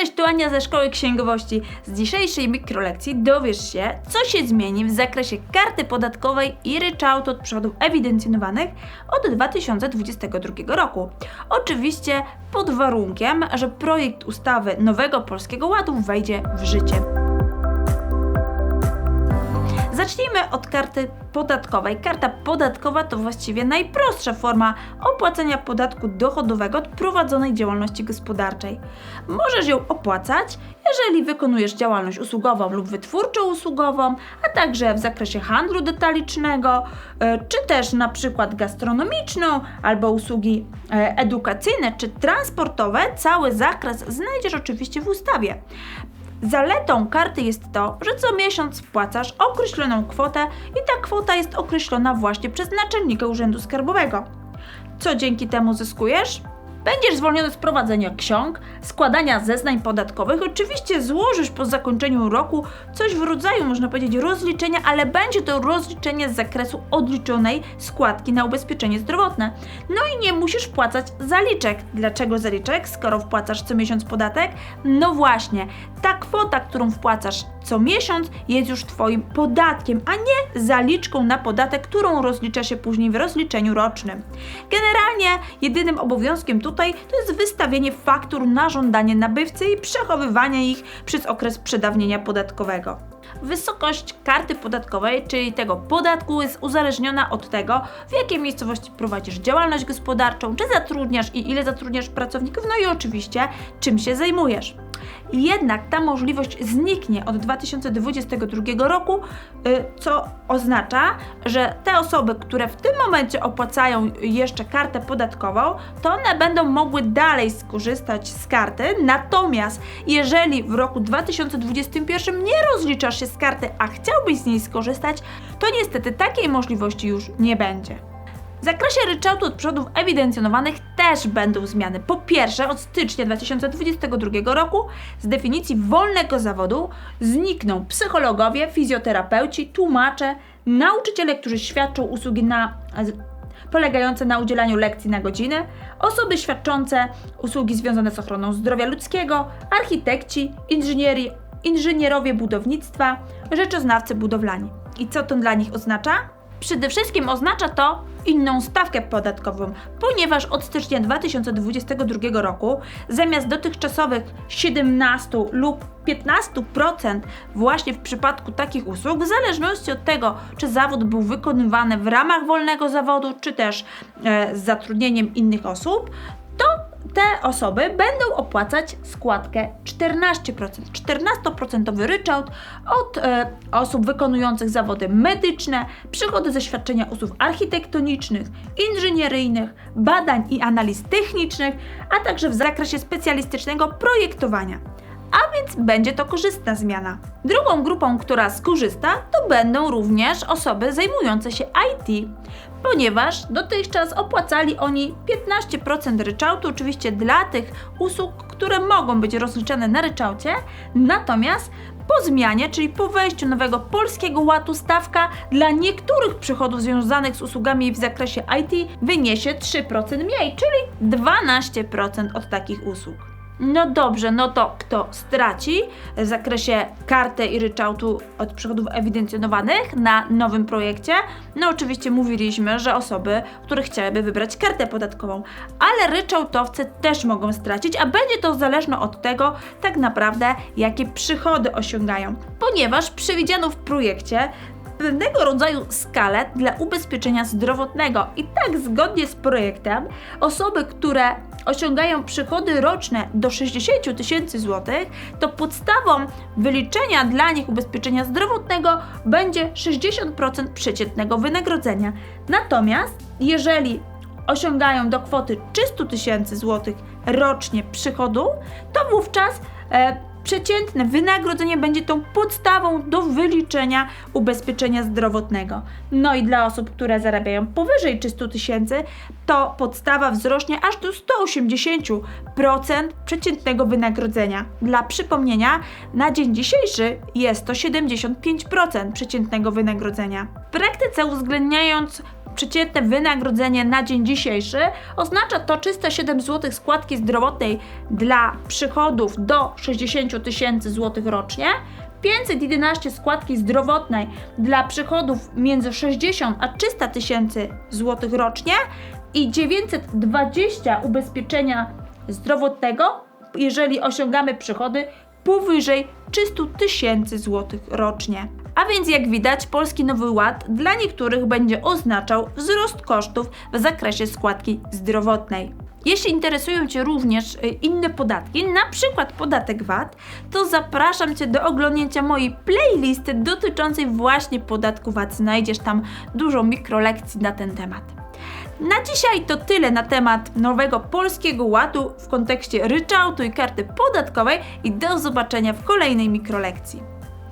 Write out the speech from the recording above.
Cześć, tu Ania ze Szkoły Księgowości. Z dzisiejszej mikrolekcji dowiesz się, co się zmieni w zakresie karty podatkowej i ryczałtu od przychodów ewidencjonowanych od 2022 roku. Oczywiście pod warunkiem, że projekt ustawy Nowego Polskiego Ładu wejdzie w życie. Zacznijmy od karty podatkowej. Karta podatkowa to właściwie najprostsza forma opłacenia podatku dochodowego od prowadzonej działalności gospodarczej. Możesz ją opłacać, jeżeli wykonujesz działalność usługową lub wytwórczo-usługową, a także w zakresie handlu detalicznego, e, czy też na przykład gastronomiczną, albo usługi e, edukacyjne czy transportowe. Cały zakres znajdziesz oczywiście w ustawie. Zaletą karty jest to, że co miesiąc wpłacasz określoną kwotę i ta kwota jest określona właśnie przez naczelnika Urzędu Skarbowego. Co dzięki temu zyskujesz? Będziesz zwolniony z prowadzenia ksiąg, składania zeznań podatkowych. Oczywiście złożysz po zakończeniu roku coś w rodzaju, można powiedzieć, rozliczenia, ale będzie to rozliczenie z zakresu odliczonej składki na ubezpieczenie zdrowotne. No i nie musisz płacać zaliczek. Dlaczego zaliczek, skoro wpłacasz co miesiąc podatek? No właśnie, ta kwota, którą wpłacasz co miesiąc jest już Twoim podatkiem, a nie zaliczką na podatek, którą rozlicza się później w rozliczeniu rocznym. Generalnie jedynym obowiązkiem tutaj to jest wystawienie faktur na żądanie nabywcy i przechowywanie ich przez okres przedawnienia podatkowego. Wysokość karty podatkowej, czyli tego podatku, jest uzależniona od tego, w jakiej miejscowości prowadzisz działalność gospodarczą, czy zatrudniasz i ile zatrudniasz pracowników, no i oczywiście czym się zajmujesz. Jednak ta możliwość zniknie od 2022 roku, y, co oznacza, że te osoby, które w tym momencie opłacają jeszcze kartę podatkową, to one będą mogły dalej skorzystać z karty. Natomiast jeżeli w roku 2021 nie rozliczasz się z karty, a chciałbyś z niej skorzystać, to niestety takiej możliwości już nie będzie. W zakresie ryczałtu od przychodów ewidencjonowanych też będą zmiany. Po pierwsze, od stycznia 2022 roku z definicji wolnego zawodu znikną psychologowie, fizjoterapeuci, tłumacze, nauczyciele, którzy świadczą usługi na polegające na udzielaniu lekcji na godzinę, osoby świadczące usługi związane z ochroną zdrowia ludzkiego, architekci, inżynieri, inżynierowie budownictwa, rzeczoznawcy budowlani. I co to dla nich oznacza? Przede wszystkim oznacza to inną stawkę podatkową, ponieważ od stycznia 2022 roku zamiast dotychczasowych 17 lub 15% właśnie w przypadku takich usług, w zależności od tego, czy zawód był wykonywany w ramach wolnego zawodu, czy też e, z zatrudnieniem innych osób, te osoby będą opłacać składkę 14%. 14% ryczałt od e, osób wykonujących zawody medyczne, przychody ze świadczenia usług architektonicznych, inżynieryjnych, badań i analiz technicznych, a także w zakresie specjalistycznego projektowania a więc będzie to korzystna zmiana. Drugą grupą, która skorzysta, to będą również osoby zajmujące się IT, ponieważ dotychczas opłacali oni 15% ryczałtu, oczywiście dla tych usług, które mogą być rozliczane na ryczałcie, natomiast po zmianie, czyli po wejściu nowego polskiego ładu, stawka dla niektórych przychodów związanych z usługami w zakresie IT wyniesie 3% mniej, czyli 12% od takich usług. No dobrze, no to kto straci w zakresie karty i ryczałtu od przychodów ewidencjonowanych na nowym projekcie? No oczywiście mówiliśmy, że osoby, które chciałyby wybrać kartę podatkową, ale ryczałtowcy też mogą stracić, a będzie to zależne od tego tak naprawdę, jakie przychody osiągają. Ponieważ przewidziano w projekcie pewnego rodzaju skalę dla ubezpieczenia zdrowotnego. I tak zgodnie z projektem osoby, które osiągają przychody roczne do 60 tysięcy złotych, to podstawą wyliczenia dla nich ubezpieczenia zdrowotnego będzie 60% przeciętnego wynagrodzenia. Natomiast jeżeli osiągają do kwoty 300 tysięcy złotych rocznie przychodu, to wówczas e, przeciętne wynagrodzenie będzie tą podstawą do wyliczenia ubezpieczenia zdrowotnego. No i dla osób, które zarabiają powyżej 300 tysięcy, to podstawa wzrośnie aż do 180% przeciętnego wynagrodzenia. Dla przypomnienia, na dzień dzisiejszy jest to 75% przeciętnego wynagrodzenia. W praktyce uwzględniając przeciętne wynagrodzenie na dzień dzisiejszy. Oznacza to 307 zł składki zdrowotnej dla przychodów do 60 tysięcy złotych rocznie. 511 składki zdrowotnej dla przychodów między 60 a 300 tysięcy złotych rocznie i 920 ubezpieczenia zdrowotnego, jeżeli osiągamy przychody powyżej 300 tysięcy złotych rocznie. A więc jak widać, Polski Nowy Ład dla niektórych będzie oznaczał wzrost kosztów w zakresie składki zdrowotnej. Jeśli interesują Cię również y, inne podatki, na przykład podatek VAT, to zapraszam Cię do oglądnięcia mojej playlisty dotyczącej właśnie podatku VAT. Znajdziesz tam dużo mikrolekcji na ten temat. Na dzisiaj to tyle na temat nowego polskiego ładu w kontekście ryczałtu i karty podatkowej i do zobaczenia w kolejnej mikrolekcji.